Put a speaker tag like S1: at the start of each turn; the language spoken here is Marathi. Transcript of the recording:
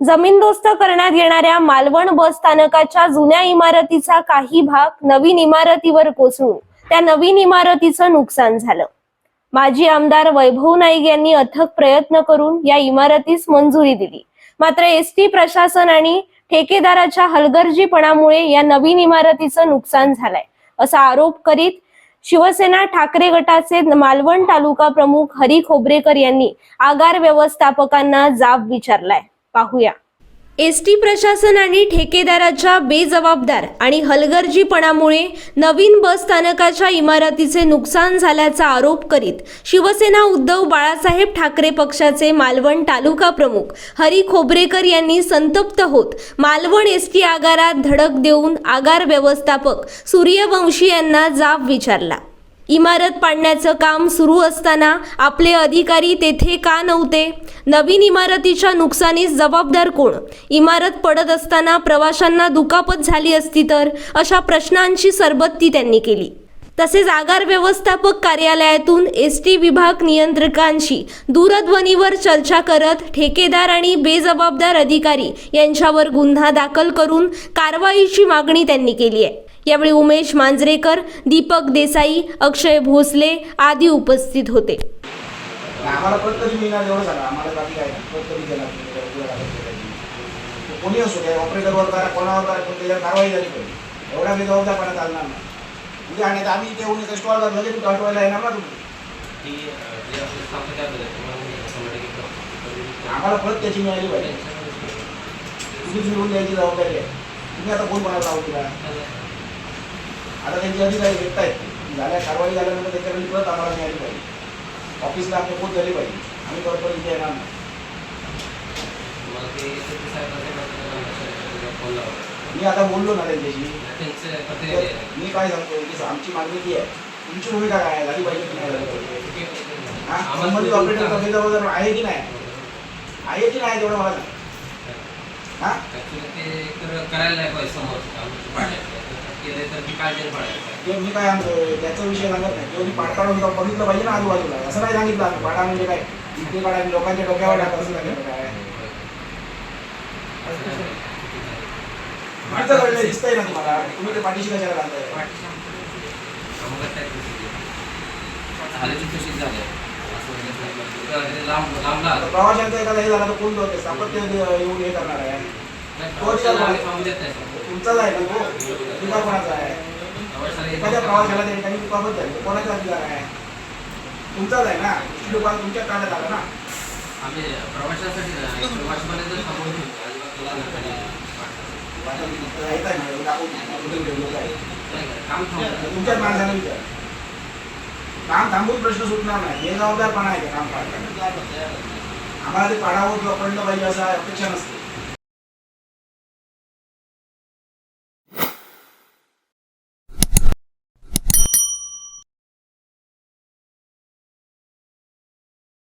S1: जमीनदोस्त करण्यात येणाऱ्या मालवण बस स्थानकाच्या जुन्या इमारतीचा काही भाग नवीन इमारतीवर कोसळून त्या नवीन इमारतीचं नुकसान झालं. माजी आमदार वैभव नाईक यांनी अथक प्रयत्न करून या इमारतीस मंजुरी दिली. मात्र एस टी प्रशासन आणि ठेकेदाराच्या हलगर्जीपणामुळे या नवीन इमारतीचं नुकसान झालंय असा आरोप करीत शिवसेना ठाकरे गटाचे मालवण तालुका प्रमुख हरी खोबरेकर यांनी आगार व्यवस्थापकांना जाब विचारलाय. पाहूया. एस टी प्रशासन आणि ठेकेदाराच्या बेजबाबदार आणि हलगर्जीपणामुळे नवीन बस स्थानकाच्या इमारतीचे नुकसान झाल्याचा आरोप करीत शिवसेना उद्धव बाळासाहेब ठाकरे पक्षाचे मालवण तालुका प्रमुख हरी खोबरेकर यांनी संतप्त होत मालवण एस टी आगारात धडक देऊन आगार व्यवस्थापक सूर्यवंशी यांना जाब विचारला. इमारत पाडण्याचं काम सुरू असताना आपले अधिकारी तेथे का नव्हते? नवीन इमारतीच्या नुकसानीस जबाबदार कोण? इमारत पडत असताना प्रवाशांना दुखापत झाली असती तर? अशा प्रश्नांची सरबत्ती त्यांनी केली. तसेच आगार व्यवस्थापक कार्यालयातून एस टी विभाग नियंत्रकांशी दूरध्वनीवर चर्चा करत ठेकेदार आणि बेजबाबदार अधिकारी यांच्यावर गुन्हा दाखल करून कारवाईची मागणी त्यांनी केली आहे. यावेळी उमेश मांजरेकर दीपक देसाई अक्षय भोसले आदी उपस्थित होते.
S2: आम्हाला परत कधी मिळणार एवढं सांगा आम्हाला बाकी काय परत कधी तुम्ही तर. तो कोणी असो त्या ऑपरेटरवर करा कोणावर करा पण त्याच्यावर कारवाई झाली पाहिजे. एवढा मी जबाबदारपणा चालणार नाही. उद्या आणि आता आम्ही इथे येऊन स्टॉल घातलं की तुम्ही हटवायला येणार ना तुम्ही?
S3: काय.
S2: आम्हाला परत त्याची मिळाली पाहिजे. तुम्हीच मिळून द्यायची जबाबदारी आहे. तुम्ही आता कोण कोणाला लावू दिला? आता त्यांची अधिकारी आहेत झाल्या कारवाई झाल्यानंतर त्याच्याकडे परत आम्हाला मिळाली पाहिजे. ऑफिसला आपली पोच झाली पाहिजे. आम्ही परत परत इथे येणार नाही. मी आता बोललो ना त्यांच्याशी. मी काय सांगतो की आमची मागणी ती आहे. तुमची भूमिका काय आहे? झाली पाहिजे की नाही झाली पाहिजे? हा? संबंधित ऑपरेटर कमी जबाबदार आहे की नाही? आहे की नाही तेवढं मला सांग. हा.
S3: तर करायला नाही पाहिजे समोर. केले तर ती काळजी पाडायचं
S2: ते मी काय सांगतो त्याचा विषय सांगत नाही. किंवा मी पाडताना सुद्धा बघितलं पाहिजे ना आजूबाजूला. असं नाही सांगितलं आम्ही. पाडा म्हणजे काय? इथे आणि लोकांच्या डोक्यावर टाका असं सांगितलं काय दिसतंय ना तुम्हाला. तुम्ही ते पाठीशी कशाला आता प्रवाशांचा एखादा हे झाला तर कोण आहे? सातत्य येऊन हे करणार आहे.
S3: सर.
S2: तुमचाच आहे ना तो? कोणाचा आहे. एखाद्या. प्रवाशाला त्या ठिकाणी तर कोणाचा अधिकार आहे? तुमचाच आहे ना? दुकान तुमच्या काढण्यात आलं ना?
S3: आम्ही प्रवाशासाठी.
S2: तुमच्याच माणसाने विचार. काम थांबून प्रश्न सुटणार नाही. हे जबाबदारपणा आहे काम पाडताना. आम्हाला ते पाडावं किंवा पडलं पाहिजे असं अपेक्षा नसते.